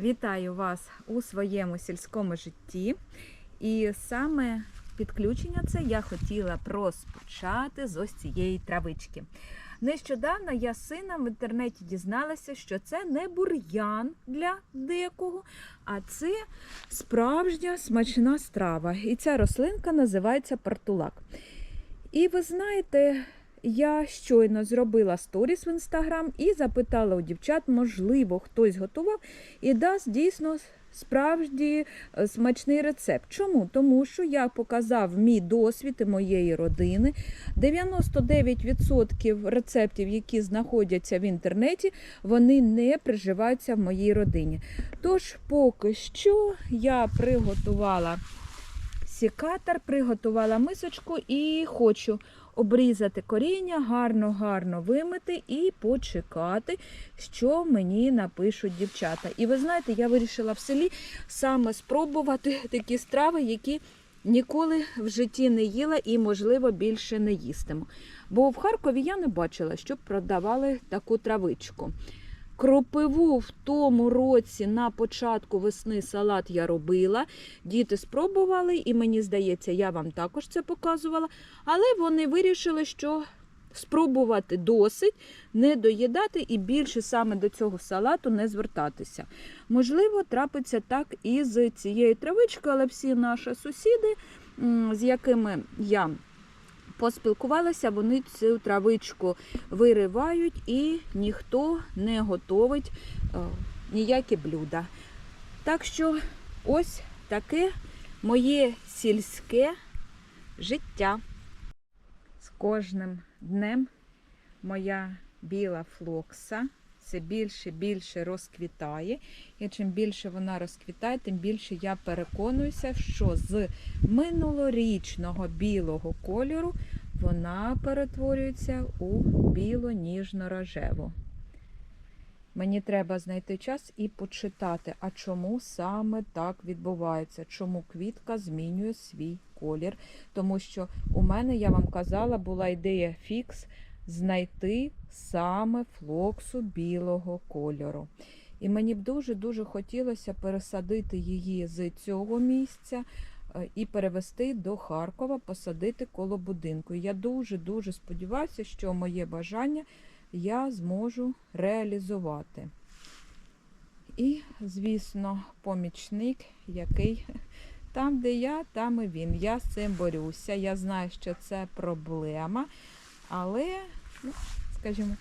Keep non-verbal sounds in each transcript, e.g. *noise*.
Вітаю вас у своєму сільському житті. І саме підключення це я хотіла розпочати з ось цієї травички. Нещодавно я сином в інтернеті дізналася, що це не бур'ян для декого, а це справжня смачна страва. І ця рослинка називається партулак. І ви знаєте, я щойно зробила сторіс в інстаграм і запитала у дівчат, можливо, хтось готував і дасть дійсно справді е, смачний рецепт. Чому? Тому що я показав мій досвід і моєї родини. 99% рецептів, які знаходяться в інтернеті, вони не приживаються в моїй родині. Тож, поки що я приготувала сікатор, приготувала мисочку і хочу обрізати коріння, гарно-гарно вимити і почекати, що мені напишуть дівчата. І ви знаєте, я вирішила в селі саме спробувати такі страви, які ніколи в житті не їла і, можливо, більше не їстиму. Бо в Харкові я не бачила, щоб продавали таку травичку. Кропиву в тому році на початку весни салат я робила. Діти спробували, і мені здається, я вам також це показувала. Але вони вирішили, що спробувати досить, не доїдати і більше саме до цього салату не звертатися. Можливо, трапиться так і з цією травичкою, але всі наші сусіди, з якими я поспілкувалася, вони цю травичку виривають і ніхто не готовить о, ніякі блюда. Так що ось таке моє сільське життя. З кожним днем моя біла флокса все більше більше розквітає. І чим більше вона розквітає, тим більше я переконуюся, що з минулорічного білого кольору вона перетворюється у біло-ніжно-рожеву. Мені треба знайти час і почитати, а чому саме так відбувається, чому квітка змінює свій колір. Тому що у мене, я вам казала, була ідея фікс знайти саме флоксу білого кольору. І мені б дуже-дуже хотілося пересадити її з цього місця е, і перевести до Харкова, посадити коло будинку. Я дуже-дуже сподіваюся, що моє бажання я зможу реалізувати. І, звісно, помічник, який *laughs* там, де я, там і він. Я з цим борюся. Я знаю, що це проблема, але, ну, скажімо,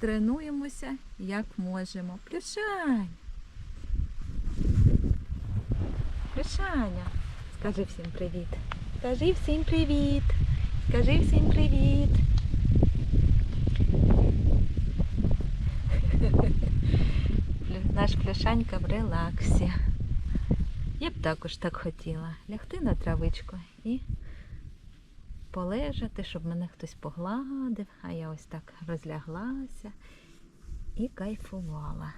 тренуємося як можемо. Плюшань! Плюшаня, скажи всім привіт. Скажи всім привіт. Скажи всім привіт. Наш пляшанька в релаксі. Я б також так хотіла лягти на травичку і полежати, щоб мене хтось погладив, а я ось так розляглася і кайфувала.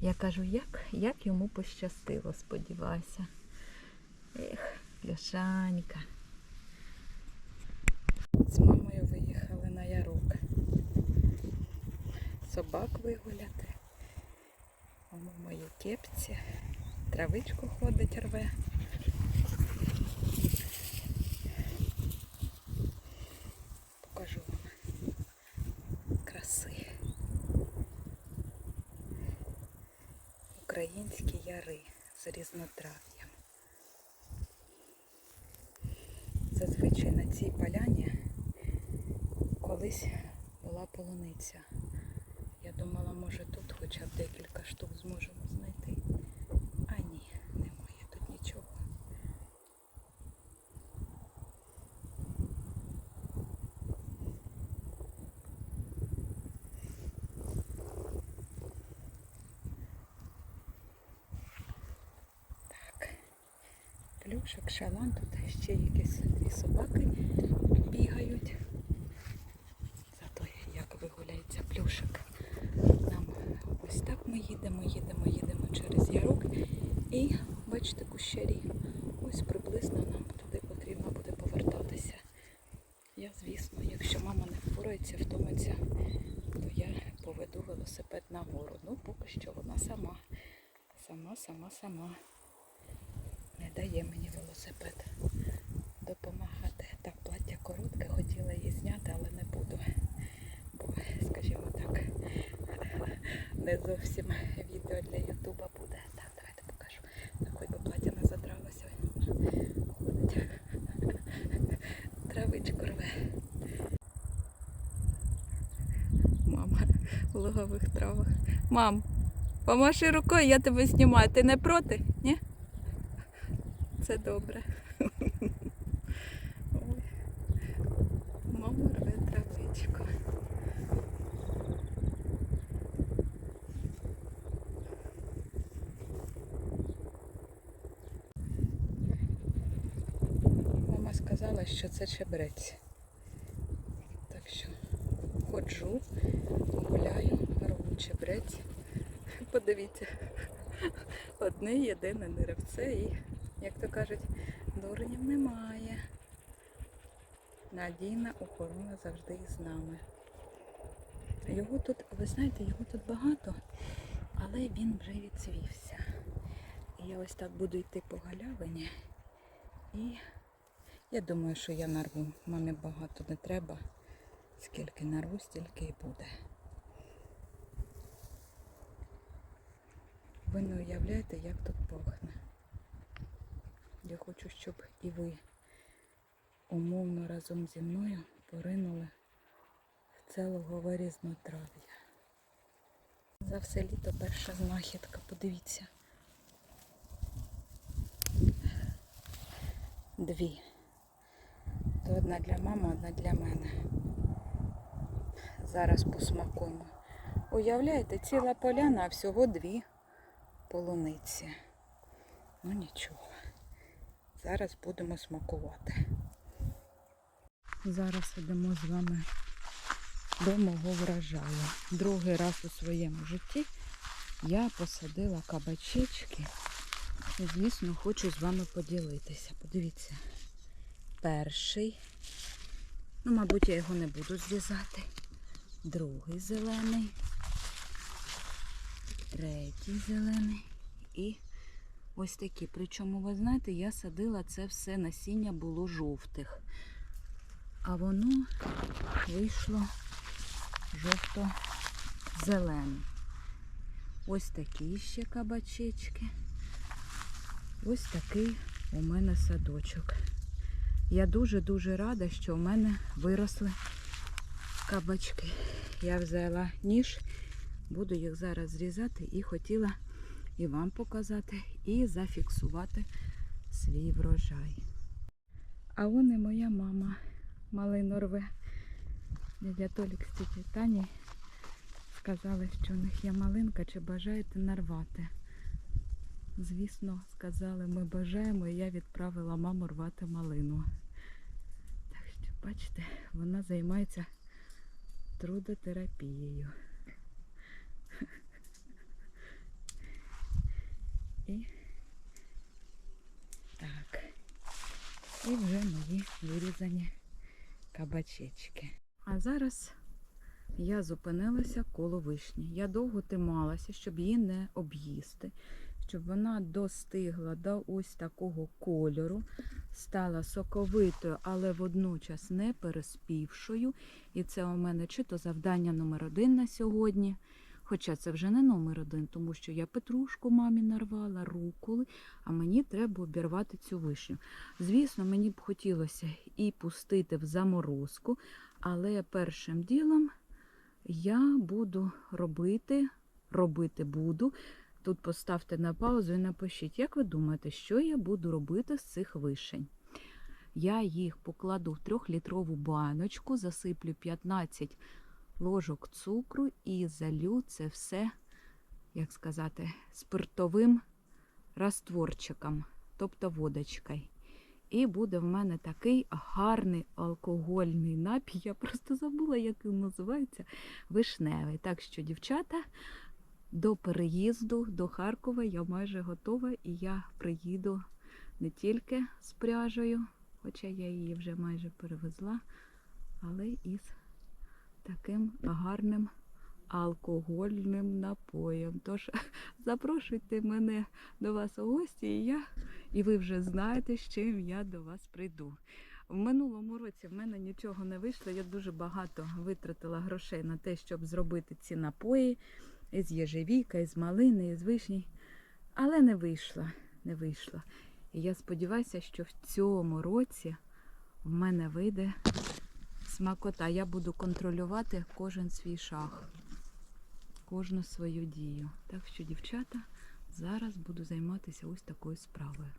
Я кажу, як, як йому пощастило, сподіваюся. Ех, пляшанька. З мамою виїхали на ярок. Собак вигуляти. В моїй кепці. Травичку ходить, рве. Покажу вам краси. Українські яри з різнотрав'ям. Зазвичай на цій поляні колись була полуниця. Я думала, може тут хоча б декілька штук зможемо знайти. А ні, немає тут нічого. Так. Плюшок, шалан, тут ще якісь дві собаки бігають. Зато як вигуляється плюшик. Нам ось так ми їдемо, їдемо, їдемо через ярок. І бачите кущарі. Ось приблизно нам туди потрібно буде повертатися. Я, звісно, якщо мама не впорається, втомиться, то я поведу велосипед нагору. Ну, поки що вона сама. Сама, сама, сама. Дає мені велосипед допомагати. Так, плаття коротке, хотіла її зняти, але не буду. Бо, скажімо так, *laughs* не зовсім відео для Ютуба буде. Так, давайте покажу. Так, хоч би плаття не задралося. Ходить. *laughs* Травичку рве. Мама в лугових травах. Мам, помаши рукою, я тебе знімаю. Ти не проти? Ні? Це добре. Мама рве травичку. Мама сказала, що це чебрець. Так що ходжу, гуляю, роблю чебрець. Подивіться, одне єдине деревце і, як то кажуть, дурнів немає. Надійна охорона завжди із нами. Його тут, ви знаєте, його тут багато, але він вже відцвівся. І я ось так буду йти по галявині. І я думаю, що я нарву. Мамі багато не треба. Скільки нарву, стільки і буде. Ви не уявляєте, як тут пахне. Я хочу, щоб і ви умовно разом зі мною поринули в це лугове різнотрав'я. За все літо перша знахідка, подивіться. Дві. То одна для мами, одна для мене. Зараз посмакуємо. Уявляєте, ціла поляна, а всього дві полуниці. Ну нічого. Зараз будемо смакувати. Зараз йдемо з вами до мого врожаю. Другий раз у своєму житті я посадила кабачечки. І, звісно, хочу з вами поділитися. Подивіться, перший. Ну, мабуть, я його не буду зрізати. Другий зелений. Третій зелений. І ось такі. Причому, ви знаєте, я садила це все насіння було жовтих. А воно вийшло жовто-зелене. Ось такі ще кабачечки. Ось такий у мене садочок. Я дуже-дуже рада, що у мене виросли кабачки. Я взяла ніж, буду їх зараз зрізати і хотіла і вам показати, і зафіксувати свій врожай. А вон і моя мама малину рве. Дядя Толік з Тані сказали, що у них є малинка, чи бажаєте нарвати. Звісно, сказали, ми бажаємо, і я відправила маму рвати малину. Так що, бачите, вона займається трудотерапією. І так. І вже мої вирізані кабачечки. А зараз я зупинилася коло вишні. Я довго тималася, щоб її не об'їсти, щоб вона достигла до ось такого кольору, стала соковитою, але водночас не переспівшою. І це у мене чи то завдання номер один на сьогодні. Хоча це вже не номер один, тому що я петрушку мамі нарвала, руколи, а мені треба обірвати цю вишню. Звісно, мені б хотілося і пустити в заморозку, але першим ділом я буду робити, робити буду. Тут поставте на паузу і напишіть, як ви думаєте, що я буду робити з цих вишень? Я їх покладу в трьохлітрову баночку, засиплю 15 ложок цукру і залю це все, як сказати, спиртовим растворчиком, тобто водочкою. І буде в мене такий гарний алкогольний напій. Я просто забула, як він називається, вишневий. Так що, дівчата, до переїзду до Харкова я майже готова, і я приїду не тільки з пряжею, хоча я її вже майже перевезла, але і з таким гарним алкогольним напоєм. Тож *laughs* запрошуйте мене до вас у гості, і я, і ви вже знаєте, з чим я до вас прийду. В минулому році в мене нічого не вийшло. Я дуже багато витратила грошей на те, щоб зробити ці напої із єжевіка, із малини, із вишні. Але не вийшло, не вийшло. І я сподіваюся, що в цьому році в мене вийде смакота. Я буду контролювати кожен свій шаг, кожну свою дію. Так що, дівчата, зараз буду займатися ось такою справою.